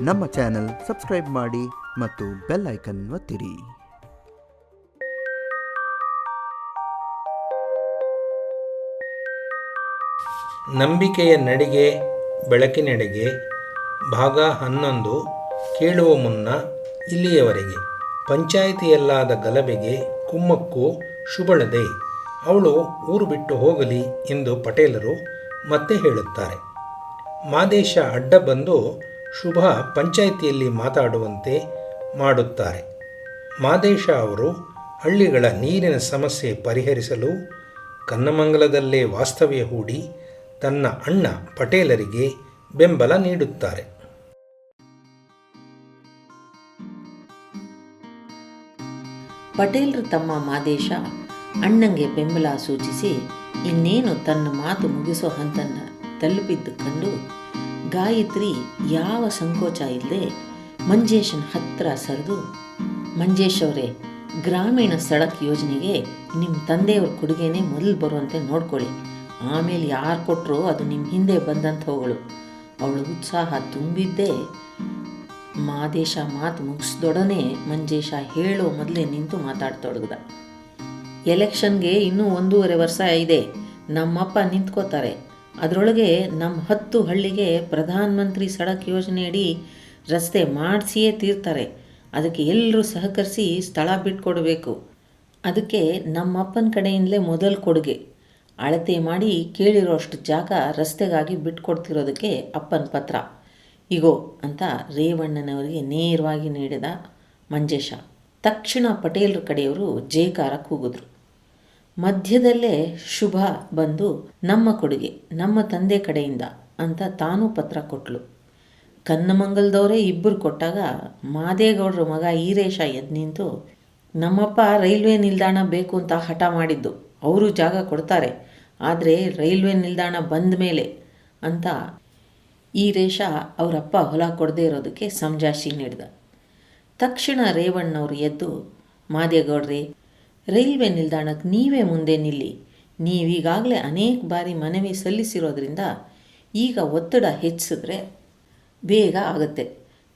ನಮ್ಮ channel subscribe ಮಾಡಿ ಮತ್ತು ಬೆಲ್ ಐಕನ್ ಒತ್ತಿರಿ. ನಂಬಿಕೆಯ ನಡಿಗೆ, ಬೆಳಕಿನೆಡೆಗೆ, ಭಾಗ ಹನ್ನೊಂದು, ಕೇಳುವ ಮುನ್ನ ಇಲ್ಲಿಯವರೆಗೆ. ಪಂಚಾಯಿತಿಯಲ್ಲಾದ ಗಲಭೆಗೆ ಕುಮ್ಮಕ್ಕು ಶುಭಳದೆ ಅವಳು ಊರು ಬಿಟ್ಟು ಹೋಗಲಿ ಎಂದು ಪಟೇಲರು ಮತ್ತೆ ಹೇಳುತ್ತಾರೆ. ಮಾದೇಶ ಅಡ್ಡ ಬಂದು ಶುಭ ಪಂಚಾಯಿತಿಯಲ್ಲಿ ಮಾತಾಡುವಂತೆ ಮಾಡುತ್ತಾರೆ. ಮಾದೇಶ ಅವರು ಹಳ್ಳಿಗಳ ನೀರಿನ ಸಮಸ್ಯೆ ಪರಿಹರಿಸಲು ಕನ್ನಮಂಗಲದಲ್ಲೇ ವಾಸ್ತವ್ಯ ಹೂಡಿ ತನ್ನ ಅಣ್ಣ ಪಟೇಲರಿಗೆ ಬೆಂಬಲ ನೀಡುತ್ತಾರೆ. ಪಟೇಲ್ರ ತಮ್ಮ ಮಾದೇಶ ಅಣ್ಣಂಗೆ ಬೆಂಬಲ ಸೂಚಿಸಿ ಇನ್ನೇನು ತನ್ನ ಮಾತು ಮುಗಿಸೋ ಹಂತನ್ನ ತಲುಪಿದ್ದು ಕಂಡು ಗಾಯತ್ರಿ ಯಾವ ಸಂಕೋಚ ಇಲ್ಲದೆ ಮಂಜೇಶನ ಹತ್ತಿರ ಸರಿದು. ಮಂಜೇಶ್ ಅವರೇ, ಗ್ರಾಮೀಣ ಸಡಕ್ ಯೋಜನೆಗೆ ನಿಮ್ಮ ತಂದೆಯವ್ರ ಕೊಡುಗೆನೇ ಮೊದಲು ಬರುವಂತೆ ನೋಡ್ಕೊಳ್ಳಿ. ಆಮೇಲೆ ಯಾರು ಕೊಟ್ಟರು ಅದು ನಿಮ್ಮ ಹಿಂದೆ ಬಂದಂಥವುಗಳು ಅವಳು ಉತ್ಸಾಹ ತುಂಬಿದ್ದೇ ಮಾದೇಶ ಮಾತು ಮುಗಿಸ್ದೊಡನೆ ಮಂಜೇಶ ಹೇಳೋ ಮೊದಲೇ ನಿಂತು ಮಾತಾಡ್ತೊಡಗ್ದ. ಎಲೆಕ್ಷನ್ಗೆ ಇನ್ನೂ ಒಂದೂವರೆ ವರ್ಷ ಇದೆ. ನಮ್ಮಪ್ಪ ನಿಂತ್ಕೋತಾರೆ. ಅದರೊಳಗೆ ನಮ್ಮ ಹತ್ತು ಹಳ್ಳಿಗೆ ಪ್ರಧಾನ ಮಂತ್ರಿ ಸಡಕ್ ಯೋಜನೆಯಡಿ ರಸ್ತೆ ಮಾಡಿಸಿಯೇ ತೀರ್ತಾರೆ. ಅದಕ್ಕೆ ಎಲ್ಲರೂ ಸಹಕರಿಸಿ ಸ್ಥಳ ಬಿಟ್ಟುಕೊಡಬೇಕು ಅದಕ್ಕೆ ನಮ್ಮಪ್ಪನ ಕಡೆಯಿಂದಲೇ ಮೊದಲು ಕೊಡುಗೆ. ಅಳತೆ ಮಾಡಿ ಕೇಳಿರೋಷ್ಟು ಜಾಗ ರಸ್ತೆಗಾಗಿ ಬಿಟ್ಕೊಡ್ತಿರೋದಕ್ಕೆ ಅಪ್ಪನ ಪತ್ರ. ಇಗೋ ಅಂತ ರೇವಣ್ಣನವರಿಗೆ ನೇರವಾಗಿ ನೀಡಿದ ಮಂಜೇಶ. ತಕ್ಷಣ ಪಟೇಲ್ರ ಕಡೆಯವರು ಜೇಕಾರ ಕೂಗಿದ್ರು. ಮಧ್ಯದಲ್ಲೇ ಶುಭ ಬಂದು ನಮ್ಮ ಕೊಡುಗೆ, ನಮ್ಮ ತಂದೆ ಕಡೆಯಿಂದ ಅಂತ ತಾನೂ ಪತ್ರ ಕೊಟ್ಲು. ಕನ್ನಮಂಗಲದವರೇ ಇಬ್ಬರು ಕೊಟ್ಟಾಗ ಮಾದೇಗೌಡರ ಮಗ ಈರೇಶ ಎದ್ದು ನಿಂತು, ನಮ್ಮಪ್ಪ ರೈಲ್ವೆ ನಿಲ್ದಾಣ ಬೇಕು ಅಂತ ಹಠ ಮಾಡಿದ್ದು. ಅವರು ಜಾಗ ಕೊಡ್ತಾರೆ. ಆದರೆ ರೈಲ್ವೆ ನಿಲ್ದಾಣ ಬಂದ ಮೇಲೆ ಅಂತ ಈರೇಶ ಅವರಪ್ಪ ಹೊಲ ಕೊಡದೇ ಇರೋದಕ್ಕೆ ಸಂಜಾಶಿ ನೀಡಿದ. ತಕ್ಷಣ ರೇವಣ್ಣವರು ಎದ್ದು, ಮಾದೇಗೌಡ್ರೆ ರೈಲ್ವೆ ನಿಲ್ದಾಣಕ್ಕೆ ನೀವೇ ಮುಂದೆ ನಿಲ್ಲಿ. ನೀವೀಗಾಗಲೇ ಅನೇಕ ಬಾರಿ ಮನವಿ ಸಲ್ಲಿಸಿರೋದ್ರಿಂದ ಈಗ ಒತ್ತಡ ಹೆಚ್ಚಿಸಿದ್ರೆ ಬೇಗ ಆಗುತ್ತೆ.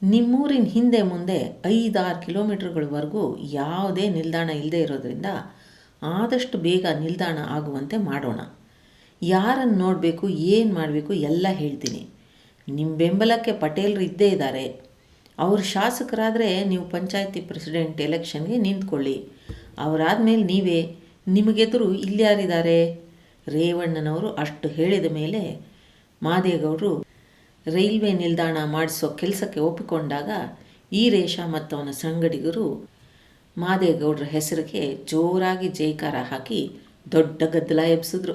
ನಿಮ್ಮೂರಿನ ಹಿಂದೆ ಮುಂದೆ ಐದಾರು ಕಿಲೋಮೀಟ್ರ್ಗಳವರೆಗೂ ಯಾವುದೇ ನಿಲ್ದಾಣ ಇಲ್ಲದೆ ಇರೋದ್ರಿಂದ ಆದಷ್ಟು ಬೇಗ ನಿಲ್ದಾಣ ಆಗುವಂತೆ ಮಾಡೋಣ. ಯಾರನ್ನು ನೋಡಬೇಕು, ಏನು ಮಾಡಬೇಕು ಎಲ್ಲ ಹೇಳ್ತೀನಿ. ನಿಮ್ಮ ಬೆಂಬಲಕ್ಕೆ ಪಟೇಲರು ಇದ್ದೇ ಇದ್ದಾರೆ ಅವರು ಶಾಸಕರಾದರೆ ನೀವು ಪಂಚಾಯತಿ ಪ್ರೆಸಿಡೆಂಟ್ ಎಲೆಕ್ಷನ್ಗೆ ನಿಂತ್ಕೊಳ್ಳಿ. ಅವರಾದ್ಮೇಲೆ ನೀವೇ ನಿಮಗೆದುರು ಇಲ್ಯಾರಿದ್ದಾರೆ? ರೇವಣ್ಣನವರು ಅಷ್ಟು ಹೇಳಿದ ಮೇಲೆ ಮಾದೇಗೌಡರು ರೈಲ್ವೆ ನಿಲ್ದಾಣ ಮಾಡಿಸೋ ಕೆಲಸಕ್ಕೆ ಒಪ್ಪಿಕೊಂಡಾಗ ಈರೇಶ ಮತ್ತು ಅವನ ಸಂಗಡಿಗರು ಮಾದೇಗೌಡರ ಹೆಸರಿಗೆ ಜೋರಾಗಿ ಜೈಕಾರ ಹಾಕಿ ದೊಡ್ಡ ಗದ್ದಲ ಎಬ್ಸಿದ್ರು.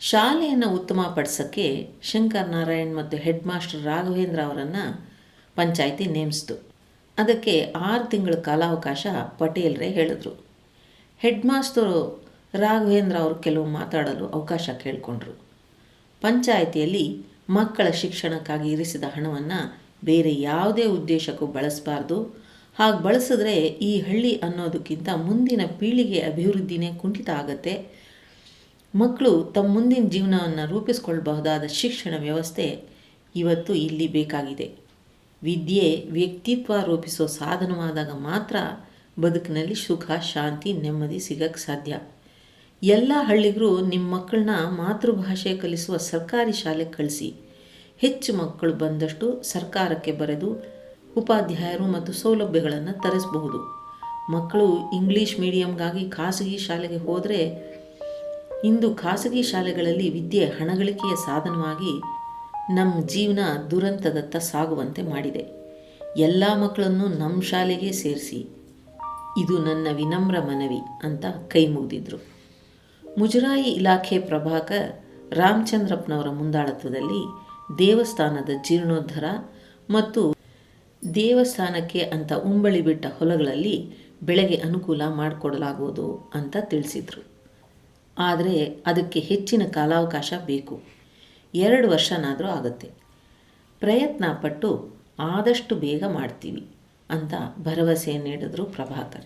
ಶಾಲೆಯನ್ನು ಉತ್ತಮಪಡಿಸೋಕ್ಕೆ ಶಂಕರ್ ನಾರಾಯಣ್ ಮತ್ತು ಹೆಡ್ ಮಾಸ್ಟರ್ ರಾಘವೇಂದ್ರ ಅವರನ್ನು ಪಂಚಾಯಿತಿ ನೇಮಿಸಿತು. ಅದಕ್ಕೆ ಆರು ತಿಂಗಳ ಕಾಲಾವಕಾಶ ಪಟೇಲ್ರೇ ಹೇಳಿದ್ರು. ಹೆಡ್ ಮಾಸ್ತರು ರಾಘವೇಂದ್ರ ಅವರು ಕೆಲವು ಮಾತಾಡಲು ಅವಕಾಶ ಕೇಳಿಕೊಂಡ್ರು. ಪಂಚಾಯಿತಿಯಲ್ಲಿ ಮಕ್ಕಳ ಶಿಕ್ಷಣಕ್ಕಾಗಿ ಇರಿಸಿದ ಹಣವನ್ನು ಬೇರೆ ಯಾವುದೇ ಉದ್ದೇಶಕ್ಕೂ ಬಳಸಬಾರ್ದು. ಹಾಗೆ ಬಳಸಿದ್ರೆ ಈ ಹಳ್ಳಿ ಅನ್ನೋದಕ್ಕಿಂತ ಮುಂದಿನ ಪೀಳಿಗೆ ಅಭಿವೃದ್ಧಿನೇ ಕುಂಠಿತ ಆಗತ್ತೆ. ಮಕ್ಕಳು ತಮ್ಮ ಮುಂದಿನ ಜೀವನವನ್ನು ರೂಪಿಸ್ಕೊಳ್ಬಹುದಾದ ಶಿಕ್ಷಣ ವ್ಯವಸ್ಥೆ ಇವತ್ತು ಇಲ್ಲಿ ಬೇಕಾಗಿದೆ. ವಿದ್ಯೆ, ವ್ಯಕ್ತಿತ್ವ ರೂಪಿಸೋ ಸಾಧನವಾದಾಗ ಮಾತ್ರ ಬದುಕಿನಲ್ಲಿ ಸುಖ, ಶಾಂತಿ, ನೆಮ್ಮದಿ ಸಿಗಕ್ಕೆ ಸಾಧ್ಯ. ಎಲ್ಲ ಹಳ್ಳಿಗರು ನಿಮ್ಮ ಮಕ್ಕಳನ್ನ ಮಾತೃಭಾಷೆ ಕಲಿಸುವ ಸರ್ಕಾರಿ ಶಾಲೆಗೆ ಕಳಿಸಿ. ಹೆಚ್ಚು ಮಕ್ಕಳು ಬಂದಷ್ಟು ಸರ್ಕಾರಕ್ಕೆ ಬರೆದು ಉಪಾಧ್ಯಾಯರು ಮತ್ತು ಸೌಲಭ್ಯಗಳನ್ನು ತರಿಸಬಹುದು. ಮಕ್ಕಳು ಇಂಗ್ಲೀಷ್ ಮೀಡಿಯಂಗಾಗಿ ಖಾಸಗಿ ಶಾಲೆಗೆ ಹೋದರೆ ಇಂದು ಖಾಸಗಿ ಶಾಲೆಗಳಲ್ಲಿ ವಿದ್ಯೆ ಹಣಗಳಿಕೆಯ ಸಾಧನವಾಗಿ ನಮ್ಮ ಜೀವನ ದುರಂತದತ್ತ ಸಾಗುವಂತೆ ಮಾಡಿದೆ. ಎಲ್ಲ ಮಕ್ಕಳನ್ನು ನಮ್ಮ ಶಾಲೆಗೆ ಸೇರಿಸಿ, ಇದು ನನ್ನ ವಿನಮ್ರ ಮನವಿ ಅಂತ ಕೈ ಮುಗಿದಿದ್ರು. ಮುಜರಾಯಿ ಇಲಾಖೆ ಪ್ರಭಾಕರ್ ರಾಮಚಂದ್ರಪ್ಪನವರ ಮುಂದಾಳತ್ವದಲ್ಲಿ ದೇವಸ್ಥಾನದ ಜೀರ್ಣೋದ್ಧಾರ ಮತ್ತು ದೇವಸ್ಥಾನಕ್ಕೆ ಅಂತ ಉಂಬಳಿ ಬಿಟ್ಟ ಹೊಲಗಳಲ್ಲಿ ಬೆಳೆಗೆ ಅನುಕೂಲ ಮಾಡಿಕೊಡಲಾಗುವುದು ಅಂತ ತಿಳಿಸಿದರು. ಆದರೆ ಅದಕ್ಕೆ ಹೆಚ್ಚಿನ ಕಾಲಾವಕಾಶ ಬೇಕು. ಎರಡು ವರ್ಷನಾದರೂ ಆಗುತ್ತೆ. ಪ್ರಯತ್ನ ಪಟ್ಟು ಆದಷ್ಟು ಬೇಗ ಮಾಡ್ತೀವಿ ಅಂತ ಭರವಸೆ ನೀಡಿದ್ರು ಪ್ರಭಾಕರ್.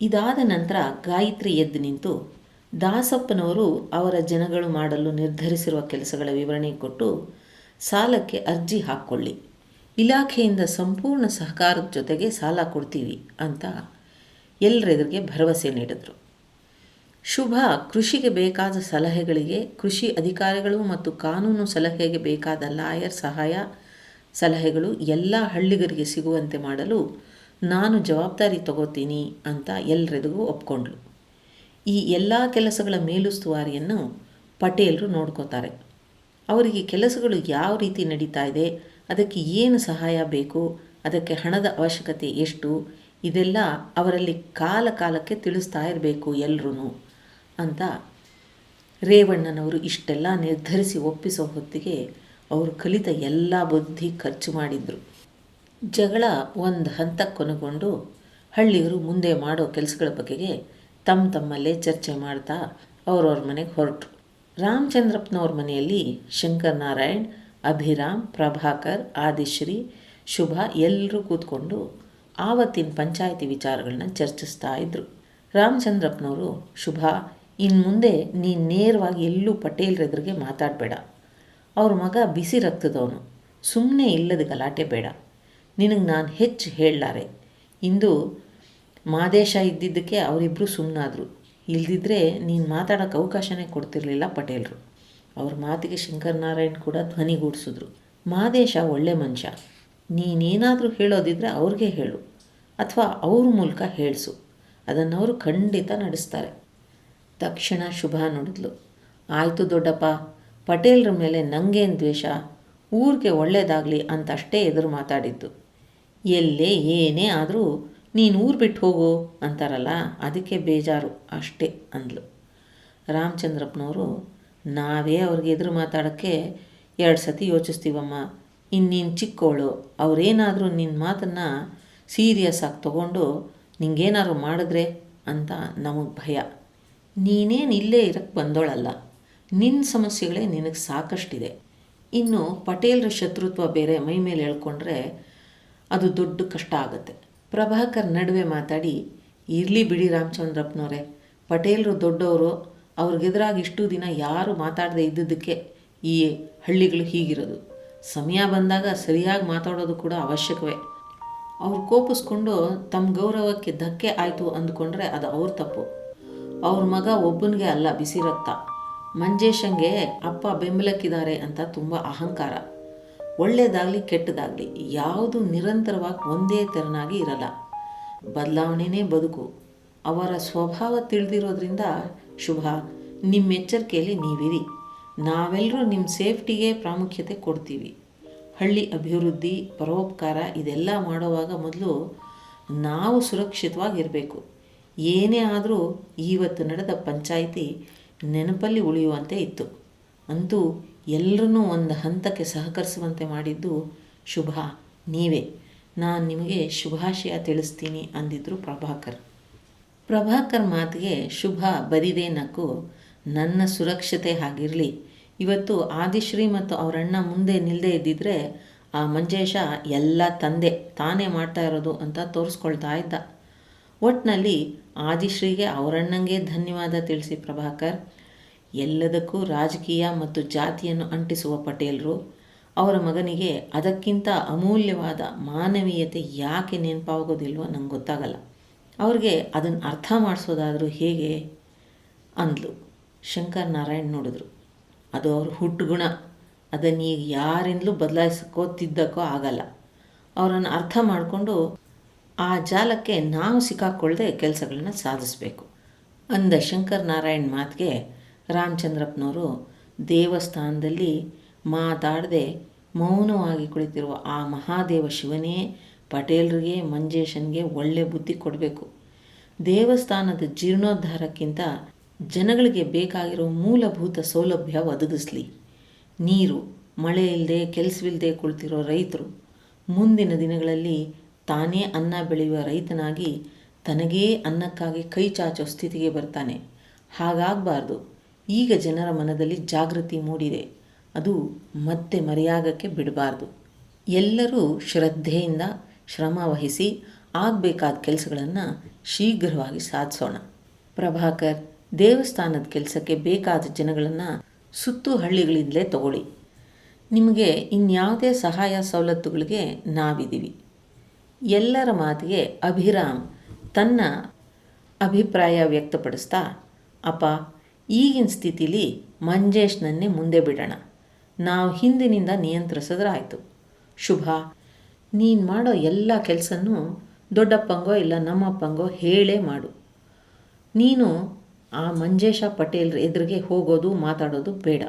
ಇದಾದ ನಂತರ ಗಾಯತ್ರಿ ಎದ್ದು ನಿಂತು ದಾಸಪ್ಪನವರು ಅವರ ಜನಗಳು ಮಾಡಲು ನಿರ್ಧರಿಸಿರುವ ಕೆಲಸಗಳ ವಿವರಣೆ ಕೊಟ್ಟು ಸಾಲಕ್ಕೆ ಅರ್ಜಿ ಹಾಕ್ಕೊಳ್ಳಿ. ಇಲಾಖೆಯಿಂದ ಸಂಪೂರ್ಣ ಸಹಕಾರದ ಜೊತೆಗೆ ಸಾಲ ಕೊಡ್ತೀವಿ ಅಂತ ಎಲ್ಲರೆದುರಿಗೆ ಭರವಸೆ ನೀಡಿದರು. ಶುಭ ಕೃಷಿಗೆ ಬೇಕಾದ ಸಲಹೆಗಳಿಗೆ, ಕೃಷಿ ಅಧಿಕಾರಿಗಳು ಮತ್ತು ಕಾನೂನು ಸಲಹೆಗೆ ಬೇಕಾದ ಲಾಯರ್ ಸಹಾಯ ಸಲಹೆಗಳು ಎಲ್ಲ ಹಳ್ಳಿಗರಿಗೆ ಸಿಗುವಂತೆ ಮಾಡಲು ನಾನು ಜವಾಬ್ದಾರಿ ತಗೋತೀನಿ ಅಂತ ಎಲ್ಲರಿಗೂ ಒಪ್ಕೊಂಡ್ಳು. ಈ ಎಲ್ಲ ಕೆಲಸಗಳ ಮೇಲುಸ್ತುವಾರಿಯನ್ನು ಪಟೇಲರು ನೋಡ್ಕೋತಾರೆ. ಅವರಿಗೆ ಕೆಲಸಗಳು ಯಾವ ರೀತಿ ನಡೀತಾ ಇದೆ, ಅದಕ್ಕೆ ಏನು ಸಹಾಯ ಬೇಕು, ಅದಕ್ಕೆ ಹಣದ ಅವಶ್ಯಕತೆ ಎಷ್ಟು, ಇದೆಲ್ಲ ಅವರಲ್ಲಿ ಕಾಲ ಕಾಲಕ್ಕೆ ತಿಳಿಸ್ತಾ ಇರಬೇಕು ಎಲ್ಲರೂ ಅಂತ ರೇವಣ್ಣನವರು ಇಷ್ಟೆಲ್ಲ ನಿರ್ಧರಿಸಿ ಒಪ್ಪಿಸೋ ಹೊತ್ತಿಗೆ ಅವರು ಕಲಿತ ಎಲ್ಲ ಬುದ್ಧಿ ಖರ್ಚು ಮಾಡಿದರು. ಜಗಳ ಒಂದು ಹಂತಕ್ಕೆ ಕೊನೆಗೊಂಡು ಹಳ್ಳಿಯರು ಮುಂದೆ ಮಾಡೋ ಕೆಲಸಗಳ ಬಗೆಗೆ ತಮ್ಮ ತಮ್ಮಲ್ಲೇ ಚರ್ಚೆ ಮಾಡ್ತಾ ಅವ್ರವ್ರ ಮನೆಗೆ ಹೊರಟರು. ರಾಮಚಂದ್ರಪ್ಪನವ್ರ ಮನೆಯಲ್ಲಿ ಶಂಕರನಾರಾಯಣ್ ಅಭಿರಾಮ್, ಪ್ರಭಾಕರ್, ಆದಿಶ್ರೀ, ಶುಭ ಎಲ್ಲರೂ ಕೂತ್ಕೊಂಡು ಆವತ್ತಿನ ಪಂಚಾಯಿತಿ ವಿಚಾರಗಳನ್ನ ಚರ್ಚಿಸ್ತಾ ಇದ್ದರು ರಾಮಚಂದ್ರಪ್ಪನವರು ಶುಭ ಇನ್ನು ಮುಂದೆ ನೀನು ನೇರವಾಗಿ ಎಲ್ಲೂ ಪಟೇಲ್ರ ಎದುರಿಗೆ ಮಾತಾಡಬೇಡ. ಅವ್ರ ಮಗ ಬಿಸಿ ರಕ್ತದವನು. ಸುಮ್ಮನೆ ಇಲ್ಲದ ಗಲಾಟೆ ಬೇಡ. ನಿನಗೆ ನಾನು ಹೆಚ್ಚು ಹೇಳಲಾರೆ. ಇಂದು ಮಾದೇಶ ಇದ್ದಿದ್ದಕ್ಕೆ ಅವರಿಬ್ಬರು ಸುಮ್ಮನಾದರು ಇಲ್ದಿದ್ರೆ ನೀನು ಮಾತಾಡೋಕ್ಕೆ ಅವಕಾಶನೇ ಕೊಡ್ತಿರಲಿಲ್ಲ ಪಟೇಲರು. ಅವ್ರ ಮಾತಿಗೆ ಶಂಕರನಾರಾಯಣ್ ಕೂಡ ಧ್ವನಿಗೂಡಿಸಿದ್ರು. ಮಾದೇಶ ಒಳ್ಳೆ ಮನುಷ್ಯ. ನೀನೇನಾದರೂ ಹೇಳೋದಿದ್ರೆ ಅವ್ರಿಗೆ ಹೇಳು. ಅಥವಾ ಅವ್ರ ಮೂಲಕ ಹೇಳಿಸು. ಅದನ್ನು ಅವರು ಖಂಡಿತ ನಡೆಸ್ತಾರೆ. ತಕ್ಷಣ ಶುಭ ನೋಡಿದ್ಲು. ಆಯಿತು ದೊಡ್ಡಪ್ಪ, ಪಟೇಲ್ರ ಮೇಲೆ ನಂಗೇನು ದ್ವೇಷ? ಊರಿಗೆ ಒಳ್ಳೇದಾಗಲಿ ಅಂತಷ್ಟೇ ಎದುರು ಮಾತಾಡಿದ್ದು. ಎಲ್ಲೇ ಏನೇ ಆದರೂ ನೀನು ಊರು ಬಿಟ್ಟು ಹೋಗು ಅಂತಾರಲ್ಲ, ಅದಕ್ಕೆ ಬೇಜಾರು ಅಷ್ಟೇ ಅಂದ್ಲು. ರಾಮಚಂದ್ರಪ್ಪನವರು, ನಾವೇ ಅವ್ರಿಗೆ ಎದುರು ಮಾತಾಡೋಕ್ಕೆ ಎರಡು ಸತಿ ಯೋಚಿಸ್ತೀವಮ್ಮ. ಇನ್ನು ನೀನು ಚಿಕ್ಕವಳು ಅವರೇನಾದರೂ ನಿನ್ನ ಮಾತನ್ನು ಸೀರಿಯಸ್ ಆಗಿ ತಗೊಂಡು ನಿಂಗೇನಾದ್ರು ಮಾಡಿದ್ರೆ? ಅಂತ ನಮಗೆ ಭಯ. ನೀನೇನು ಇಲ್ಲೇ ಇರಕ್ಕೆ ಬಂದೋಳಲ್ಲ. ನಿನ್ನ ಸಮಸ್ಯೆಗಳೇ ನಿನಗೆ ಸಾಕಷ್ಟಿದೆ. ಇನ್ನು ಪಟೇಲ್ರ ಶತ್ರುತ್ವ ಬೇರೆ ಮೈ ಮೇಲೆ ಹೇಳ್ಕೊಂಡ್ರೆ ಅದು ದೊಡ್ಡ ಕಷ್ಟ ಆಗುತ್ತೆ. ಪ್ರಭಾಕರ್ ನಡುವೆ ಮಾತಾಡಿ, ಇರಲಿ ಬಿಡಿ ರಾಮಚಂದ್ರಪ್ಪನವರೇ, ಪಟೇಲರು ದೊಡ್ಡವರು ಅವ್ರಿಗೆದುರಾಗಿ ಇಷ್ಟು ದಿನ ಯಾರು ಮಾತಾಡದೆ ಇದ್ದಿದ್ದಕ್ಕೆ ಈ ಹಳ್ಳಿಗಳು ಹೀಗಿರೋದು. ಸಮಯ ಬಂದಾಗ ಸರಿಯಾಗಿ ಮಾತಾಡೋದು ಕೂಡ ಅವಶ್ಯಕವೇ. ಅವ್ರು ಕೋಪಿಸ್ಕೊಂಡು ತಮ್ಮ ಗೌರವಕ್ಕೆ ಧಕ್ಕೆ ಆಯಿತು ಅಂದ್ಕೊಂಡ್ರೆ ಅದು ಅವ್ರ ತಪ್ಪು. ಅವ್ರ ಮಗ ಒಬ್ಬನಿಗೆ ಅಲ್ಲ, ಬಿಸಿ ರಕ್ತ. ಮಂಜೇಶಂಗೆ ಅಪ್ಪ ಬೆಂಬಲಕ್ಕಿದ್ದಾರೆ ಅಂತ ತುಂಬ ಅಹಂಕಾರ. ಒಳ್ಳೆಯದಾಗಲಿ ಕೆಟ್ಟದಾಗಲಿ, ಯಾವುದು ನಿರಂತರವಾಗಿ ಒಂದೇ ತೆರನಾಗಿ ಇರಲ್ಲ. ಬದಲಾವಣೆನೇ ಬದುಕು. ಅವರ ಸ್ವಭಾವ ತಿಳಿದಿರೋದ್ರಿಂದ, ಶುಭ ನಿಮ್ಮ ಎಚ್ಚರಿಕೆಯಲ್ಲಿ ನೀವಿರಿ. ನಾವೆಲ್ಲರೂ ನಿಮ್ಮ ಸೇಫ್ಟಿಗೆ ಪ್ರಾಮುಖ್ಯತೆ ಕೊಡ್ತೀವಿ. ಹಳ್ಳಿ ಅಭಿವೃದ್ಧಿ, ಪರೋಪಕಾರ, ಇದೆಲ್ಲ ಮಾಡುವಾಗ ಮೊದಲು ನಾವು ಸುರಕ್ಷಿತವಾಗಿರಬೇಕು. ಏನೇ ಆದರೂ ಇವತ್ತು ನಡೆದ ಪಂಚಾಯಿತಿ ನೆನಪಲ್ಲಿ ಉಳಿಯುವಂತೆ ಇತ್ತು. ಅಂತೂ ಎಲ್ಲರನ್ನೂ ಒಂದು ಹಂತಕ್ಕೆ ಸಹಕರಿಸುವಂತೆ ಮಾಡಿದ್ದು ಶುಭ. ನೀವೇ. ನಾನು ನಿಮಗೆ ಶುಭಾಶಯ ತಿಳಿಸ್ತೀನಿ ಅಂದಿದ್ರು ಪ್ರಭಾಕರ್. ಪ್ರಭಾಕರ್ ಮಾತಿಗೆ ಶುಭ ಬರಿದೇ ನಕ್ಕು. ನನ್ನ ಸುರಕ್ಷತೆ ಹಾಗಿರಲಿ. ಇವತ್ತು ಆದಿಶ್ರೀ ಮತ್ತು ಅವರಣ್ಣ ಮುಂದೆ ನಿಲ್ಲದೆ ಇದ್ದಿದ್ರೆ ಆ ಮಂಜೇಶ ಎಲ್ಲ ತಂದೆ, ತಾನೇ ಮಾಡ್ತಾ ಇರೋದು ಅಂತ ತೋರಿಸ್ಕೊಳ್ತಾ ಇದ್ದ. ಒಟ್ಟಿನಲ್ಲಿ ಆದಿಶ್ರೀಗೆ ಅವರಣ್ಣಂಗೆ ಧನ್ಯವಾದ ತಿಳಿಸಿ ಪ್ರಭಾಕರ್. ಎಲ್ಲದಕ್ಕೂ ರಾಜಕೀಯ ಮತ್ತು ಜಾತಿಯನ್ನು ಅಂಟಿಸುವ ಪಟೇಲರು. ಅವರ ಮಗನಿಗೆ ಅದಕ್ಕಿಂತ ಅಮೂಲ್ಯವಾದ ಮಾನವೀಯತೆ ಯಾಕೆ ನೆನಪಾಗೋದಿಲ್ವೋ ನಂಗೆ ಗೊತ್ತಾಗಲ್ಲ. ಅವ್ರಿಗೆ ಅದನ್ನು ಅರ್ಥ ಮಾಡಿಸೋದಾದರೂ ಹೇಗೆ? ಅಂದ್ಲು. ಶಂಕರ್ ನಾರಾಯಣ್ ನೋಡಿದ್ರು. ಅದು ಅವ್ರ ಹುಟ್ಟುಗುಣ. ಅದನ್ನು ಈಗ ಯಾರಿಂದಲೂ ಬದಲಾಯಿಸಕ್ಕೋ ತಿದ್ದಕ್ಕೋ ಆಗಲ್ಲ. ಅವರನ್ನು ಅರ್ಥ ಮಾಡಿಕೊಂಡು ಆ ಜಾಲಕ್ಕೆ ನಾವು ಸಿಕ್ಕಾಕೊಳ್ಳದೆ ಕೆಲಸಗಳನ್ನ ಸಾಧಿಸಬೇಕು. ಅಂದ ಶಂಕರ್ ನಾರಾಯಣ್ ಮಾತಿಗೆ ರಾಮಚಂದ್ರಪ್ಪನವರು ದೇವಸ್ಥಾನದಲ್ಲಿ ಮಾತಾಡದೆ ಮೌನವಾಗಿ ಕುಳಿತಿರುವ ಆ ಮಹಾದೇವ ಶಿವನೇ, ಪಟೇಲ್ರಿಗೆ, ಮಂಜೇಶನ್ಗೆ ಒಳ್ಳೆ ಬುದ್ಧಿ ಕೊಡಬೇಕು. ದೇವಸ್ಥಾನದ ಜೀರ್ಣೋದ್ಧಾರಕ್ಕಿಂತ ಜನಗಳಿಗೆ ಬೇಕಾಗಿರೋ ಮೂಲಭೂತ ಸೌಲಭ್ಯ ಒದಗಿಸ್ಲಿ. ನೀರು, ಮಳೆ ಇಲ್ಲದೆ ಕೆಲಸವಿಲ್ಲದೆ ಕುಳಿತಿರೋ ರೈತರು ಮುಂದಿನ ದಿನಗಳಲ್ಲಿ ತಾನೇ ಅನ್ನ ಬೆಳೆಯುವ ರೈತನಾಗಿ ತನಗೇ ಅನ್ನಕ್ಕಾಗಿ ಕೈ ಚಾಚೋ ಸ್ಥಿತಿಗೆ ಬರ್ತಾನೆ. ಹಾಗಾಗಬಾರ್ದು. ಈಗ ಜನರ ಮನದಲ್ಲಿ ಜಾಗೃತಿ ಮೂಡಿದೆ. ಅದು ಮತ್ತೆ ಮರೆಯಾಗಕ್ಕೆ ಬಿಡಬಾರ್ದು. ಎಲ್ಲರೂ ಶ್ರದ್ಧೆಯಿಂದ ಶ್ರಮ ವಹಿಸಿ ಆಗಬೇಕಾದ ಕೆಲಸಗಳನ್ನು ಶೀಘ್ರವಾಗಿ ಸಾಧಿಸೋಣ. ಪ್ರಭಾಕರ್, ದೇವಸ್ಥಾನದ ಕೆಲಸಕ್ಕೆ ಬೇಕಾದ ಜನಗಳನ್ನು ಸುತ್ತು ಹಳ್ಳಿಗಳಿಂದಲೇ ತಗೊಳ್ಳಿ. ನಿಮಗೆ ಇನ್ಯಾವುದೇ ಸಹಾಯ ಸವಲತ್ತುಗಳಿಗೆ ನಾವಿದ್ದೀವಿ. ಎಲ್ಲರ ಮಾತಿಗೆ ಅಭಿರಾಮ್ ತನ್ನ ಅಭಿಪ್ರಾಯ ವ್ಯಕ್ತಪಡಿಸ್ತಾ, ಅಪ್ಪ, ಈಗಿನ ಸ್ಥಿತಿಲಿ ಮಂಜೇಶ್ನನ್ನೇ ಮುಂದೆ ಬಿಡೋಣ. ನಾವು ಹಿಂದಿನಿಂದ ನಿಯಂತ್ರಿಸಿದ್ರಾಯ್ತು. ಶುಭ. ನೀನು ಮಾಡೋ ಎಲ್ಲ ಕೆಲಸನೂ ದೊಡ್ಡಪ್ಪಂಗೋ ಇಲ್ಲ ನಮ್ಮಪ್ಪಂಗೋ ಹೇಳೇ ಮಾಡು. ನೀನು ಆ ಮಂಜೇಶ ಪಟೇಲ್ರ ಎದುರಿಗೆ ಹೋಗೋದು, ಮಾತಾಡೋದು ಬೇಡ,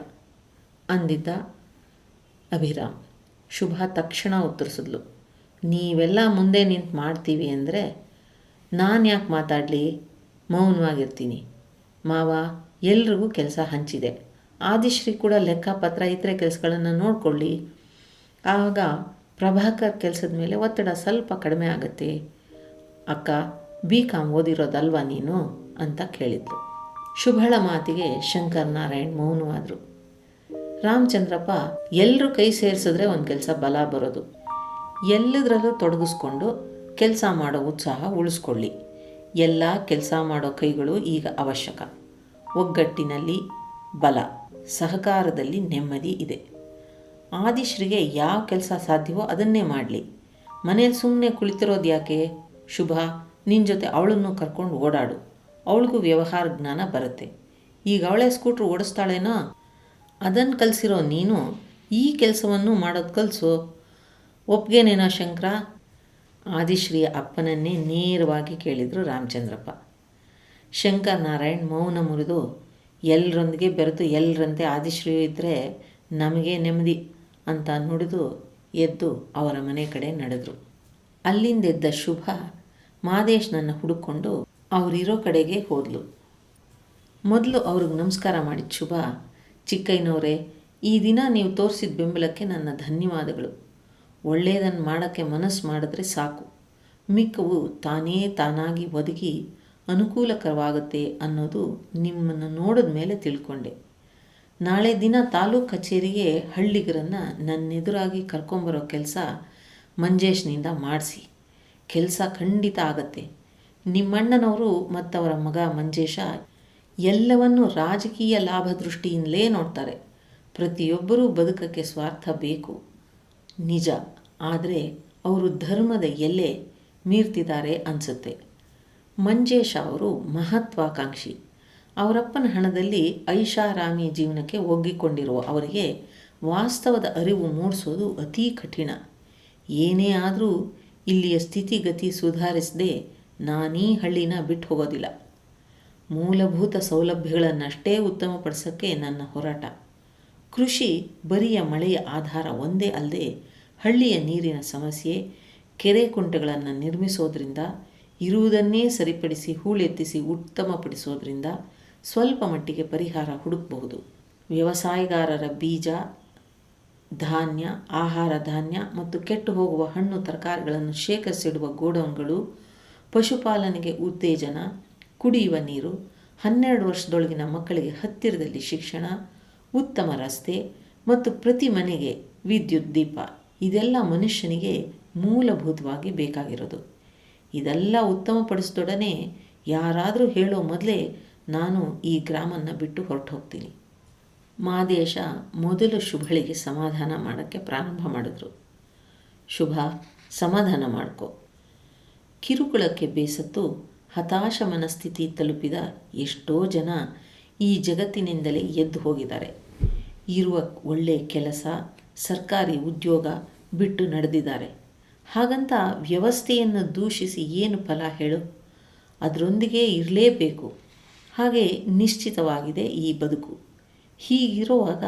ಅಂದಿದ್ದ ಅಭಿರಾಮ್. ಶುಭ ತಕ್ಷಣ ಉತ್ತರಿಸಿದ್ಲು. ನೀವೆಲ್ಲ ಮುಂದೆ ನಿಂತು ಮಾಡ್ತೀವಿ ಅಂದರೆ ನಾನು ಯಾಕೆ ಮಾತಾಡಲಿ? ಮೌನವಾಗಿರ್ತೀನಿ. ಮಾವ, ಎಲ್ರಿಗೂ ಕೆಲಸ ಹಂಚಿದೆ. ಆದಿಶ್ರೀ ಕೂಡ ಲೆಕ್ಕಪತ್ರ ಇತರೆ ಕೆಲಸಗಳನ್ನು ನೋಡಿಕೊಳ್ಳಿ. ಆಗ ಪ್ರಭಾಕರ್ ಕೆಲಸದ ಮೇಲೆ ಒತ್ತಡ ಸ್ವಲ್ಪ ಕಡಿಮೆ ಆಗುತ್ತೆ. ಅಕ್ಕ ಬಿ ಕಾಮ್ ಓದಿರೋದಲ್ವಾ ನೀನು? ಅಂತ ಕೇಳಿದ್ಲು. ಶುಭಳ ಮಾತಿಗೆ ಶಂಕರ್ ನಾರಾಯಣ್ ಮೌನವಾದರು. ರಾಮಚಂದ್ರಪ್ಪ ಎಲ್ಲರೂ ಕೈ ಸೇರಿಸಿದ್ರೆ ಒಂದು ಕೆಲಸ ಬಲ ಬರೋದು. ಎಲ್ಲದರಲ್ಲೂ ತೊಡಗಿಸ್ಕೊಂಡು ಕೆಲಸ ಮಾಡೋ ಉತ್ಸಾಹ ಉಳಿಸ್ಕೊಳ್ಳಿ. ಎಲ್ಲ ಕೆಲಸ ಮಾಡೋ ಕೈಗಳು ಈಗ ಅವಶ್ಯಕ. ಒಗ್ಗಟ್ಟಿನಲ್ಲಿ ಬಲ, ಸಹಕಾರದಲ್ಲಿ ನೆಮ್ಮದಿ ಇದೆ. ಆದಿಶ್ರೀಗೆ ಯಾವ ಕೆಲಸ ಸಾಧ್ಯವೋ ಅದನ್ನೇ ಮಾಡಲಿ. ಮನೇಲಿ ಸುಮ್ಮನೆ ಕುಳಿತಿರೋದು ಯಾಕೆ? ಶುಭ ನಿನ್ನ ಜೊತೆ ಅವಳನ್ನು ಕರ್ಕೊಂಡು ಓಡಾಡು. ಅವಳಿಗೂ ವ್ಯವಹಾರ ಜ್ಞಾನ ಬರುತ್ತೆ. ಈಗ ಅವಳೇ ಸ್ಕೂಟ್ರ್ ಓಡಿಸ್ತಾಳೇನೋ? ಅದನ್ನು ಕಲಿಸಿರೋ ನೀನು ಈ ಕೆಲಸವನ್ನು ಮಾಡೋದು ಕಲಿಸು. ಒಪ್ಗೆನೇನೋ ಶಂಕರ? ಆದಿಶ್ರೀಯ ಅಪ್ಪನನ್ನೇ ನೇರವಾಗಿ ಕೇಳಿದರು ರಾಮಚಂದ್ರಪ್ಪ. ಶಂಕರ್ ನಾರಾಯಣ್ ಮೌನ ಮುರಿದು ಎಲ್ಲರೊಂದಿಗೆ ಬೆರೆತು ಎಲ್ಲರಂತೆ ಆದಿಶ್ರೀ ಇದ್ದರೆ ನಮಗೆ ನೆಮ್ಮದಿ ಅಂತ ನುಡಿದು ಎದ್ದು ಅವರ ಮನೆ ಕಡೆ ನಡೆದರು. ಅಲ್ಲಿಂದೆದ್ದ ಶುಭ ಮಾದೇಶ್ನನ್ನು ಹುಡುಕೊಂಡು ಅವರಿರೋ ಕಡೆಗೆ ಹೋದ್ಲು. ಮೊದಲು ಅವ್ರಿಗೆ ನಮಸ್ಕಾರ ಮಾಡಿದ ಶುಭ, ಚಿಕ್ಕಯ್ಯನವರೇ, ಈ ದಿನ ನೀವು ತೋರಿಸಿದ ಬೆಂಬಲಕ್ಕೆ ನನ್ನ ಧನ್ಯವಾದಗಳು. ಒಳ್ಳೆಯದನ್ನು ಮಾಡೋಕ್ಕೆ ಮನಸ್ಸು ಮಾಡಿದ್ರೆ ಸಾಕು. ಮಿಕ್ಕವು ತಾನೇ ತಾನಾಗಿ ಒದಗಿ ಅನುಕೂಲಕರವಾಗುತ್ತೆ ಅನ್ನೋದು ನಿಮ್ಮನ್ನು ನೋಡಿದ ಮೇಲೆ ತಿಳ್ಕೊಂಡೆ. ನಾಳೆ ದಿನ ತಾಲೂಕು ಕಚೇರಿಗೆ ಹಳ್ಳಿಗರನ್ನು ನನ್ನೆದುರಾಗಿ ಕರ್ಕೊಂಬರೋ ಕೆಲಸ ಮಂಜೇಶ್ನಿಂದ ಮಾಡಿಸಿ. ಕೆಲಸ ಖಂಡಿತ ಆಗತ್ತೆ. ನಿಮ್ಮಣ್ಣನವರು ಮತ್ತವರ ಮಗ ಮಂಜೇಶ ಎಲ್ಲವನ್ನೂ ರಾಜಕೀಯ ಲಾಭ ದೃಷ್ಟಿಯಿಂದಲೇ ನೋಡ್ತಾರೆ. ಪ್ರತಿಯೊಬ್ಬರೂ ಬದುಕಕ್ಕೆ ಸ್ವಾರ್ಥ ಬೇಕು. ನಿಜ. ಆದರೆ ಅವರು ಧರ್ಮದ ಎಲ್ಲೆ ಮೀರ್ತಿದ್ದಾರೆ ಅನಿಸುತ್ತೆ. ಮಂಜೇಶ ಅವರು ಮಹತ್ವಾಕಾಂಕ್ಷಿ. ಅವರಪ್ಪನ ಹಣದಲ್ಲಿ ಐಷಾರಾಮಿ ಜೀವನಕ್ಕೆ ಒಗ್ಗಿಕೊಂಡಿರುವ ಅವರಿಗೆ ವಾಸ್ತವದ ಅರಿವು ಮೂಡಿಸೋದು ಅತೀ ಕಠಿಣ. ಏನೇ ಆದರೂ ಇಲ್ಲಿಯ ಸ್ಥಿತಿಗತಿ ಸುಧಾರಿಸದೆ ನಾನೀ ಹಳ್ಳಿನ ಬಿಟ್ಟು ಹೋಗೋದಿಲ್ಲ. ಮೂಲಭೂತ ಸೌಲಭ್ಯಗಳನ್ನಷ್ಟೇ ಉತ್ತಮಪಡಿಸೋಕ್ಕೆ ನನ್ನ ಹೋರಾಟ. ಕೃಷಿ ಬರಿಯ ಮಳೆಯ ಆಧಾರ ಒಂದೇ ಅಲ್ಲದೆ ಹಳ್ಳಿಯ ನೀರಿನ ಸಮಸ್ಯೆ, ಕೆರೆ ಕುಂಟೆಗಳನ್ನು ನಿರ್ಮಿಸೋದ್ರಿಂದ, ಇರುವುದನ್ನೇ ಸರಿಪಡಿಸಿ ಹೂಳೆತ್ತಿಸಿ ಉತ್ತಮಪಡಿಸೋದ್ರಿಂದ ಸ್ವಲ್ಪ ಮಟ್ಟಿಗೆ ಪರಿಹಾರ ಹುಡುಕಬಹುದು. ವ್ಯವಸಾಯಗಾರರ ಬೀಜ, ಧಾನ್ಯ, ಆಹಾರ ಧಾನ್ಯ ಮತ್ತು ಕೆಟ್ಟು ಹೋಗುವ ಹಣ್ಣು ತರಕಾರಿಗಳನ್ನು ಶೇಖರಿಸಿಡುವ ಗೋಡೌನ್ಗಳು, ಪಶುಪಾಲನೆಗೆ ಉತ್ತೇಜನ, ಕುಡಿಯುವ ನೀರು, ಹನ್ನೆರಡು ವರ್ಷದೊಳಗಿನ ಮಕ್ಕಳಿಗೆ ಹತ್ತಿರದಲ್ಲಿ ಶಿಕ್ಷಣ, ಉತ್ತಮ ರಸ್ತೆ ಮತ್ತು ಪ್ರತಿ ಮನೆಗೆ ವಿದ್ಯುತ್ ದೀಪ. ಇದೆಲ್ಲ ಮನುಷ್ಯನಿಗೆ ಮೂಲಭೂತವಾಗಿ ಬೇಕಾಗಿರೋದು. ಇದೆಲ್ಲ ಉತ್ತಮಪಡಿಸಿದೊಡನೆ ಯಾರಾದರೂ ಹೇಳೋ ಮೊದಲೇ ನಾನು ಈ ಗ್ರಾಮನ್ನ ಬಿಟ್ಟು ಹೊರಟು ಹೋಗ್ತೀನಿ ಮಾದೇಶ ಮೊದಲು ಶುಭಳಿಗೆ ಸಮಾಧಾನ ಮಾಡೋಕ್ಕೆ ಪ್ರಾರಂಭ ಮಾಡಿದ್ರು. ಶುಭ, ಸಮಾಧಾನ ಮಾಡ್ಕೋ. ಕಿರುಕುಳಕ್ಕೆ ಬೇಸತ್ತು ಹತಾಶ ಮನಸ್ಥಿತಿ ತಲುಪಿದ ಎಷ್ಟೋ ಜನ ಈ ಜಗತ್ತಿನಿಂದಲೇ ಎದ್ದು ಹೋಗಿದ್ದಾರೆ. ಇರುವ ಒಳ್ಳೆಯ ಕೆಲಸ ಸರ್ಕಾರಿ ಉದ್ಯೋಗ ಬಿಟ್ಟು ನಡೆದಿದ್ದಾರೆ. ಹಾಗಂತ ವ್ಯವಸ್ಥೆಯನ್ನು ದೂಷಿಸಿ ಏನು ಫಲ ಹೇಳು? ಅದರೊಂದಿಗೆ ಇರಲೇಬೇಕು. ಹಾಗೆ ನಿಶ್ಚಿತವಾಗಿದೆ ಈ ಬದುಕು. ಹೀಗಿರುವಾಗ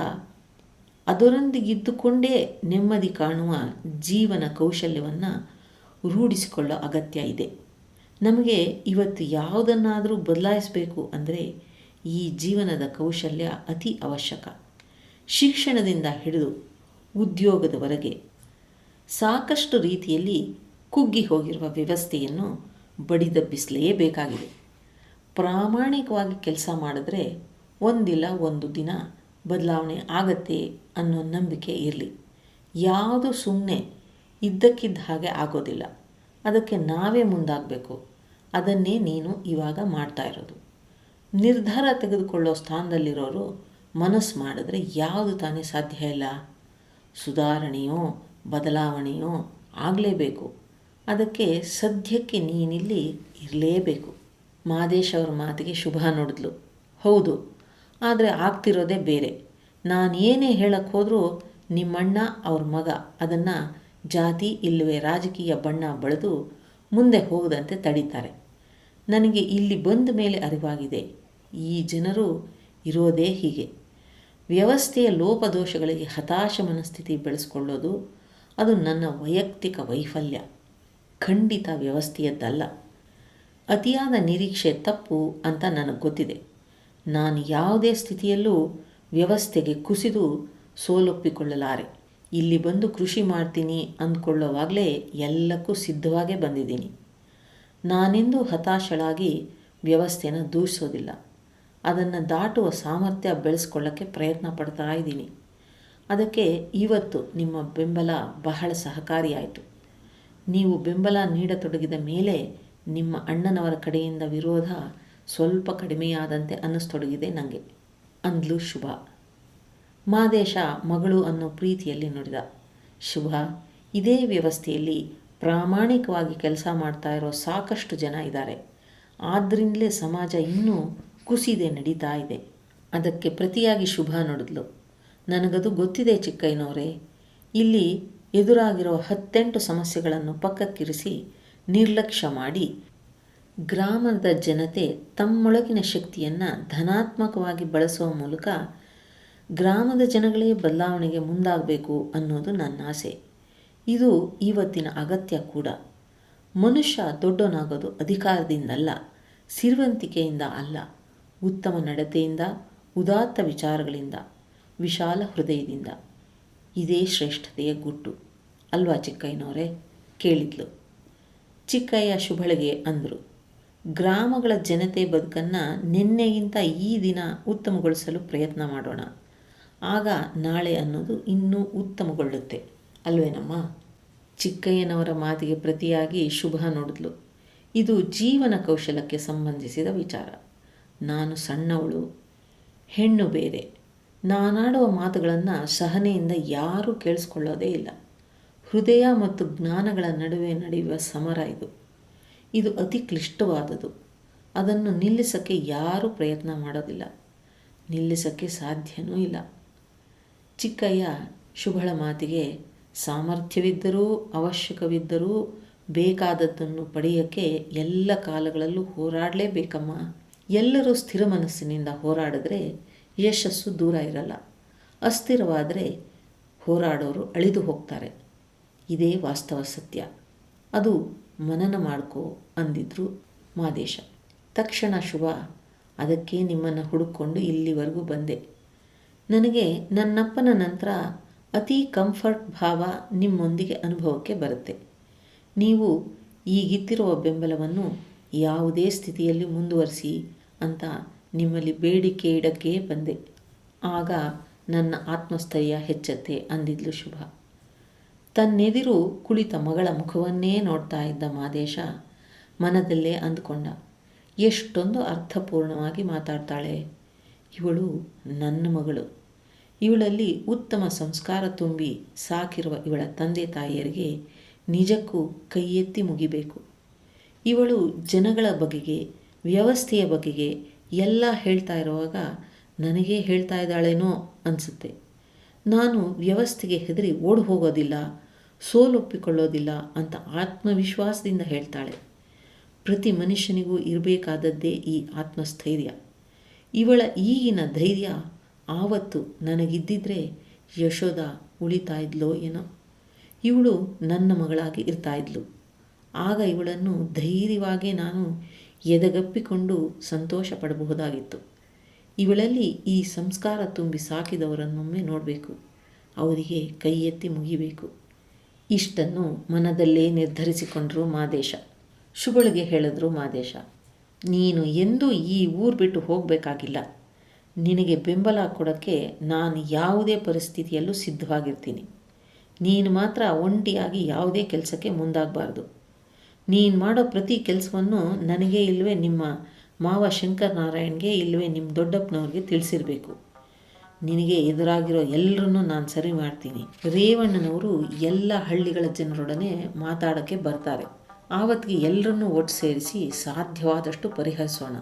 ಅದರೊಂದಿಗಿದ್ದುಕೊಂಡೇ ನೆಮ್ಮದಿ ಕಾಣುವ ಜೀವನ ಕೌಶಲ್ಯವನ್ನು ರೂಢಿಸಿಕೊಳ್ಳೋ ಅಗತ್ಯ ಇದೆ. ನಮಗೆ ಇವತ್ತು ಯಾವುದನ್ನಾದರೂ ಬದಲಾಯಿಸಬೇಕು ಅಂದರೆ ಈ ಜೀವನದ ಕೌಶಲ್ಯ ಅತಿ ಅವಶ್ಯಕ. ಶಿಕ್ಷಣದಿಂದ ಹಿಡಿದು ಉದ್ಯೋಗದವರೆಗೆ. ಸಾಕಷ್ಟು ರೀತಿಯಲ್ಲಿ ಕುಗ್ಗಿ ಹೋಗಿರುವ ವ್ಯವಸ್ಥೆಯನ್ನು ಬಡಿದಬ್ಬಿಸಲೇಬೇಕಾಗಿದೆ ಪ್ರಾಮಾಣಿಕವಾಗಿ ಕೆಲಸ ಮಾಡಿದ್ರೆ ಒಂದಿಲ್ಲ ಒಂದು ದಿನ ಬದಲಾವಣೆ ಆಗತ್ತೆ ಅನ್ನೋ ನಂಬಿಕೆ ಇರಲಿ. ಯಾವುದು ಸುಮ್ಮನೆ ಇದ್ದಕ್ಕಿದ್ದ ಹಾಗೆ ಆಗೋದಿಲ್ಲ. ಅದಕ್ಕೆ ನಾವೇ ಮುಂದಾಗಬೇಕು. ಅದನ್ನೇ ನೀನು ಇವಾಗ ಮಾಡ್ತಾ ಇರೋದು. ನಿರ್ಧಾರ ತೆಗೆದುಕೊಳ್ಳೋ ಸ್ಥಾನದಲ್ಲಿರೋರು ಮನಸ್ಸು ಮಾಡಿದ್ರೆ ಯಾವುದು ತಾನೇ ಸಾಧ್ಯ ಇಲ್ಲ. ಸುಧಾರಣೆಯೋ, ಬದಲಾವಣೆಯೋ ಆಗಲೇಬೇಕು. ಅದಕ್ಕೆ ಸದ್ಯಕ್ಕೆ ನೀನಿಲ್ಲಿ ಇರಲೇಬೇಕು. ಮಾದೇಶ್ ಅವ್ರ ಮಾತಿಗೆ ಶುಭ ನೋಡಿದ್ಲು. ಹೌದು, ಆದರೆ ಆಗ್ತಿರೋದೇ ಬೇರೆ. ನಾನು ಏನೇ ಹೇಳಕ್ಕೆ ಹೋದರೂ ನಿಮ್ಮಣ್ಣ ಅವ್ರ ಮಗ, ಅದನ್ನು ಜಾತಿ ಇಲ್ಲವೇ ರಾಜಕೀಯ ಬಣ್ಣ ಬಳಿದು ಮುಂದೆ ಹೋಗದಂತೆ ತಡೀತಾರೆ. ನನಗೆ ಇಲ್ಲಿ ಬಂದ ಮೇಲೆ ಅರಿವಾಗಿದೆ. ಈ ಜನರು ಇರೋದೇ ಹೀಗೆ. ವ್ಯವಸ್ಥೆಯ ಲೋಪದೋಷಗಳಿಗೆ ಹತಾಶ ಮನಸ್ಥಿತಿ ಬೆಳೆಸ್ಕೊಳ್ಳೋದು, ಅದು ನನ್ನ ವೈಯಕ್ತಿಕ ವೈಫಲ್ಯ. ಖಂಡಿತ ವ್ಯವಸ್ಥೆಯದ್ದಲ್ಲ. ಅತಿಯಾದ ನಿರೀಕ್ಷೆ ತಪ್ಪು ಅಂತ ನನಗೆ ಗೊತ್ತಿದೆ. ನಾನು ಯಾವುದೇ ಸ್ಥಿತಿಯಲ್ಲೂ ವ್ಯವಸ್ಥೆಗೆ ಕುಸಿದು ಸೋಲೊಪ್ಪಿಕೊಳ್ಳಲಾರೆ. ಇಲ್ಲಿ ಬಂದು ಕೃಷಿ ಮಾಡ್ತೀನಿ ಅಂದ್ಕೊಳ್ಳೋವಾಗಲೇ ಎಲ್ಲಕ್ಕೂ ಸಿದ್ಧವಾಗೇ ಬಂದಿದ್ದೀನಿ. ನಾನೆಂದೂ ಹತಾಶಳಾಗಿ ವ್ಯವಸ್ಥೆನ ದೂಷಿಸೋದಿಲ್ಲ. ಅದನ್ನು ದಾಟುವ ಸಾಮರ್ಥ್ಯ ಬೆಳೆಸ್ಕೊಳ್ಳೋಕ್ಕೆ ಪ್ರಯತ್ನ ಪಡ್ತಾ ಇದ್ದೀನಿ. ಅದಕ್ಕೆ ಇವತ್ತು ನಿಮ್ಮ ಬೆಂಬಲ ಬಹಳ ಸಹಕಾರಿಯಾಯಿತು. ನೀವು ಬೆಂಬಲ ನೀಡತೊಡಗಿದ ಮೇಲೆ ನಿಮ್ಮ ಅಣ್ಣನವರ ಕಡೆಯಿಂದ ವಿರೋಧ ಸ್ವಲ್ಪ ಕಡಿಮೆಯಾದಂತೆ ಅನ್ನಿಸ್ತೊಡಗಿದೆ ನನಗೆ ಅಂದ್ಲು ಶುಭ. ಮಾದೇಶ ಮಗಳು ಅನ್ನೋ ಪ್ರೀತಿಯಲ್ಲಿ ನುಡಿದ. ಶುಭ, ಇದೇ ವ್ಯವಸ್ಥೆಯಲ್ಲಿ ಪ್ರಾಮಾಣಿಕವಾಗಿ ಕೆಲಸ ಮಾಡ್ತಾ ಇರೋ ಸಾಕಷ್ಟು ಜನ ಇದ್ದಾರೆ. ಆದ್ದರಿಂದಲೇ ಸಮಾಜ ಇನ್ನೂ ಕುಸಿದೆ ನಡೀತಾ ಇದೆ. ಅದಕ್ಕೆ ಪ್ರತಿಯಾಗಿ ಶುಭ ನೋಡಿದ್ಲು. ನನಗದು ಗೊತ್ತಿದೆ ಚಿಕ್ಕಯ್ಯನವರೇ. ಇಲ್ಲಿ ಎದುರಾಗಿರೋ ಹತ್ತೆಂಟು ಸಮಸ್ಯೆಗಳನ್ನು ಪಕ್ಕಕ್ಕಿರಿಸಿ ನಿರ್ಲಕ್ಷ್ಯ ಮಾಡಿ ಗ್ರಾಮದ ಜನತೆ ತಮ್ಮೊಳಗಿನ ಶಕ್ತಿಯನ್ನು ಧನಾತ್ಮಕವಾಗಿ ಬಳಸುವ ಮೂಲಕ ಗ್ರಾಮದ ಜನಗಳೇ ಬದಲಾವಣೆಗೆ ಮುಂದಾಗಬೇಕು ಅನ್ನೋದು ನನ್ನ ಆಸೆ. ಇದು ಇವತ್ತಿನ ಅಗತ್ಯ ಕೂಡ. ಮನುಷ್ಯ ದೊಡ್ಡವನಾಗೋದು ಅಧಿಕಾರದಿಂದಲ್ಲ, ಸಿರ್ವಂತಿಕೆಯಿಂದ ಅಲ್ಲ. ಉತ್ತಮ ನಡತೆಯಿಂದ, ಉದಾತ್ತ ವಿಚಾರಗಳಿಂದ, ವಿಶಾಲ ಹೃದಯದಿಂದ. ಇದೇ ಶ್ರೇಷ್ಠತೆಯ ಗುಟ್ಟು. ಅಲ್ವಾ ಚಿಕ್ಕಯ್ಯನವರೇ? ಕೇಳಿದ್ಲು. ಚಿಕ್ಕಯ್ಯ ಶುಭಳಿಗೆ ಅಂದರು. ಗ್ರಾಮಗಳ ಜನತೆ ಬದುಕನ್ನು ನಿನ್ನೆಗಿಂತ ಈ ದಿನ ಉತ್ತಮಗೊಳಿಸಲು ಪ್ರಯತ್ನ ಮಾಡೋಣ. ಆಗ ನಾಳೆ ಅನ್ನೋದು ಇನ್ನೂ ಉತ್ತಮಗೊಳ್ಳುತ್ತೆ. ಅಲ್ವೇನಮ್ಮ? ಚಿಕ್ಕಯ್ಯನವರ ಮಾತಿಗೆ ಪ್ರತಿಯಾಗಿ ಶುಭ ನೋಡಿದ್ಲು. ಇದು ಜೀವನ ಕೌಶಲಕ್ಕೆ ಸಂಬಂಧಿಸಿದ ವಿಚಾರ. ನಾನು ಸಣ್ಣವಳು, ಹೆಣ್ಣು ಬೇರೆ. ನಾನಾಡುವ ಮಾತುಗಳನ್ನು ಸಹನೆಯಿಂದ ಯಾರೂ ಕೇಳಿಸ್ಕೊಳ್ಳೋದೇ ಇಲ್ಲ. ಹೃದಯ ಮತ್ತು ಜ್ಞಾನಗಳ ನಡುವೆ ನಡೆಯುವ ಸಮರ ಇದು. ಇದು ಅತಿ ಕ್ಲಿಷ್ಟವಾದದು ಅದನ್ನು ನಿಲ್ಲಿಸೋಕ್ಕೆ ಯಾರೂ ಪ್ರಯತ್ನ ಮಾಡೋದಿಲ್ಲ. ನಿಲ್ಲಿಸೋಕ್ಕೆ ಸಾಧ್ಯವೂ ಇಲ್ಲ. ಚಿಕ್ಕಯ್ಯ ಶುಭಳ ಮಾತಿಗೆ, ಸಾಮರ್ಥ್ಯವಿದ್ದರೂ, ಅವಶ್ಯಕವಿದ್ದರೂ, ಬೇಕಾದದ್ದನ್ನು ಪಡೆಯೋಕ್ಕೆ ಎಲ್ಲ ಕಾಲಗಳಲ್ಲೂ ಹೋರಾಡಲೇಬೇಕಮ್ಮ. ಎಲ್ಲರೂ ಸ್ಥಿರ ಮನಸ್ಸಿನಿಂದ ಹೋರಾಡಿದ್ರೆ ಯಶಸ್ಸು ದೂರ ಇರಲ್ಲ. ಅಸ್ಥಿರವಾದರೆ ಹೋರಾಡೋರು ಅಳಿದು ಹೋಗ್ತಾರೆ. ಇದೇ ವಾಸ್ತವ ಸತ್ಯ. ಅದು ಮನನ ಮಾಡ್ಕೋ ಅಂದಿದ್ರು ಮಾದೇಶ. ತಕ್ಷಣ ಶುಭ, ಅದಕ್ಕೆ ನಿಮ್ಮನ್ನು ಹುಡುಕೊಂಡು ಇಲ್ಲಿವರೆಗೂ ಬಂದೆ. ನನಗೆ ನನ್ನಪ್ಪನ ನಂತರ ಅತಿ ಕಂಫರ್ಟ್ ಭಾವ ನಿಮ್ಮೊಂದಿಗೆ ಅನುಭವಕ್ಕೆ ಬರುತ್ತೆ. ನೀವು ಈಗಿತ್ತಿರುವ ಬೆಂಬಲವನ್ನು ಯಾವುದೇ ಸ್ಥಿತಿಯಲ್ಲಿ ಮುಂದುವರಿಸಿ ಅಂತ ನಿಮ್ಮಲ್ಲಿ ಬೇಡಿಕೆ ಇಡಕ್ಕೆ ಬಂದೆ. ಆಗ ನನ್ನ ಆತ್ಮಸ್ಥೈರ್ಯ ಹೆಚ್ಚತ್ತೆ ಅಂದಿದ್ಲು ಶುಭ. ತನ್ನೆದಿರು ಕುಳಿತ ಮಗಳ ಮುಖವನ್ನೇ ನೋಡ್ತಾ ಇದ್ದ ಮಾದೇಶ ಮನದಲ್ಲೇ ಅಂದುಕೊಂಡ. ಎಷ್ಟೊಂದು ಅರ್ಥಪೂರ್ಣವಾಗಿ ಮಾತಾಡ್ತಾಳೆ. ಇವಳು ನನ್ನ ಮಗಳು. ಇವಳಲ್ಲಿ ಉತ್ತಮ ಸಂಸ್ಕಾರ ತುಂಬಿ ಸಾಕಿರುವ ಇವಳ ತಂದೆ ತಾಯಿಯರಿಗೆ ನಿಜಕ್ಕೂ ಕೈ ಎತ್ತಿ ಮುಗಿಬೇಕು. ಇವಳು ಜನಗಳ ಬಗೆಗೆ ವ್ಯವಸ್ಥೆಯ ಬಗೆಗೆ ಎಲ್ಲ ಹೇಳ್ತಾ ಇರುವಾಗ ನನಗೇ ಹೇಳ್ತಾ ಇದ್ದಾಳೇನೋ ಅನಿಸುತ್ತೆ. ನಾನು ವ್ಯವಸ್ಥೆಗೆ ಹೆದರಿ ಓಡಿ ಹೋಗೋದಿಲ್ಲ, ಸೋಲೊಪ್ಪಿಕೊಳ್ಳೋದಿಲ್ಲ ಅಂತ ಆತ್ಮವಿಶ್ವಾಸದಿಂದ ಹೇಳ್ತಾಳೆ. ಪ್ರತಿ ಮನುಷ್ಯನಿಗೂ ಇರಬೇಕಾದದ್ದೇ ಈ ಆತ್ಮಸ್ಥೈರ್ಯ. ಇವಳ ಈಗಿನ ಧೈರ್ಯ ಆವತ್ತು ನನಗಿದ್ದಿದ್ರೆ ಯಶೋದ ಉಳಿತಾ ಇದ್ಲೋ ಏನೋ. ಇವಳು ನನ್ನ ಮಗಳಾಗಿ ಇರ್ತಾ ಇದ್ಲು. ಆಗ ಇವಳನ್ನು ಧೈರ್ಯವಾಗಿ ನಾನು ಎದೆಗಪ್ಪಿಕೊಂಡು ಸಂತೋಷ ಪಡಬಹುದಾಗಿತ್ತು ಇವಳಲ್ಲಿ ಈ ಸಂಸ್ಕಾರ ತುಂಬಿ ಸಾಕಿದವರನ್ನೊಮ್ಮೆ ನೋಡಬೇಕು. ಅವರಿಗೆ ಕೈ ಎತ್ತಿ ಮುಗಿಬೇಕು. ಇಷ್ಟನ್ನು ಮನದಲ್ಲೇ ನಿರ್ಧರಿಸಿಕೊಂಡರು ಮಾದೇಶ. ಶುಭಳಿಗೆ ಹೇಳಿದ್ರು ಮಾದೇಶ. ನೀನು ಎಂದೂ ಈ ಊರು ಬಿಟ್ಟು ಹೋಗಬೇಕಾಗಿಲ್ಲ. ನಿನಗೆ ಬೆಂಬಲ ಕೊಡೋಕ್ಕೆ ನಾನು ಯಾವುದೇ ಪರಿಸ್ಥಿತಿಯಲ್ಲೂ ಸಿದ್ಧವಾಗಿರ್ತೀನಿ. ನೀನು ಮಾತ್ರ ಒಂಟಿಯಾಗಿ ಯಾವುದೇ ಕೆಲಸಕ್ಕೆ ಮುಂದಾಗಬಾರ್ದು. ನೀನು ಮಾಡೋ ಪ್ರತಿ ಕೆಲಸವನ್ನು ನನಗೆ ಇಲ್ಲವೇ ನಿಮ್ಮ ಮಾವ ಶಂಕರ್ ನಾರಾಯಣ್ಗೆ ಇಲ್ಲವೇ ನಿಮ್ಮ ದೊಡ್ಡಪ್ಪನವ್ರಿಗೆ ತಿಳಿಸಿರಬೇಕು. ನಿನಗೆ ಎದುರಾಗಿರೋ ಎಲ್ಲರನ್ನೂ ನಾನು ಸರಿ ಮಾಡ್ತೀನಿ. ರೇವಣ್ಣನವರು ಎಲ್ಲ ಹಳ್ಳಿಗಳ ಜನರೊಡನೆ ಮಾತಾಡೋಕ್ಕೆ ಬರ್ತಾರೆ. ಆವತ್ತಿಗೆ ಎಲ್ಲರನ್ನೂ ಒಟ್ಟು ಸೇರಿಸಿ ಸಾಧ್ಯವಾದಷ್ಟು ಪರಿಹರಿಸೋಣ.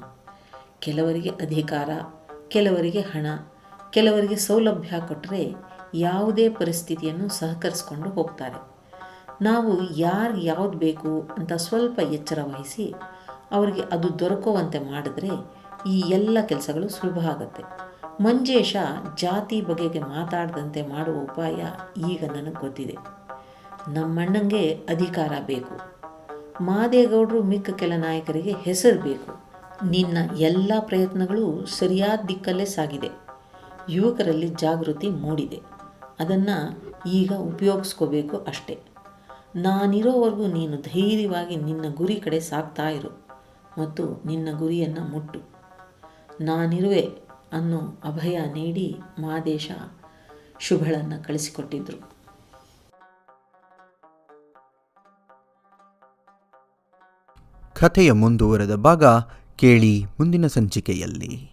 ಕೆಲವರಿಗೆ ಅಧಿಕಾರ, ಕೆಲವರಿಗೆ ಹಣ, ಕೆಲವರಿಗೆ ಸೌಲಭ್ಯ ಕೊಟ್ಟರೆ ಯಾವುದೇ ಪರಿಸ್ಥಿತಿಯನ್ನು ಸಹಕರಿಸ್ಕೊಂಡು ಹೋಗ್ತಾರೆ. ನಾವು ಯಾರು ಯಾವ್ದು ಬೇಕು ಅಂತ ಸ್ವಲ್ಪ ಎಚ್ಚರ ವಹಿಸಿ ಅವರಿಗೆ ಅದು ದೊರಕುವಂತೆ ಮಾಡಿದ್ರೆ ಈ ಎಲ್ಲ ಕೆಲಸಗಳು ಸುಲಭ ಆಗುತ್ತೆ. ಮಂಜೇಶ ಜಾತಿ ಬಗೆಗೆ ಮಾತಾಡದಂತೆ ಮಾಡುವ ಉಪಾಯ ಈಗ ನನಗೆ ಗೊತ್ತಿದೆ. ನಮ್ಮಣ್ಣಂಗೆ ಅಧಿಕಾರ ಬೇಕು. ಮಾದೇಗೌಡರು ಮಿಕ್ಕ ಕೆಲ ನಾಯಕರಿಗೆ ಹೆಸರು ಬೇಕು. ನಿನ್ನ ಎಲ್ಲ ಪ್ರಯತ್ನಗಳು ಸರಿಯಾದ ದಿಕ್ಕಲ್ಲೇ ಸಾಗಿದೆ. ಯುವಕರಲ್ಲಿ ಜಾಗೃತಿ ಮೂಡಿದೆ. ಅದನ್ನು ಈಗ ಉಪಯೋಗಿಸ್ಕೋಬೇಕು ಅಷ್ಟೇ. ನಾನಿರೋವರೆಗೂ ನೀನು ಧೈರ್ಯವಾಗಿ ನಿನ್ನ ಗುರಿ ಕಡೆ ಸಾಗ್ತಾ ಇರು ಮತ್ತು ನಿನ್ನ ಗುರಿಯನ್ನು ಮುಟ್ಟು. ನಾನಿರುವೆ ಅನ್ನೋ ಅಭಯ ನೀಡಿ ಮಾದೇಶ ಶುಭಳನ್ನು ಕಳಿಸಿಕೊಟ್ಟಿದ್ರು. ಕಥೆಯ ಮುಂದುವರೆದ ಭಾಗ ಕೇಳಿ ಮುಂದಿನ ಸಂಚಿಕೆಯಲ್ಲಿ.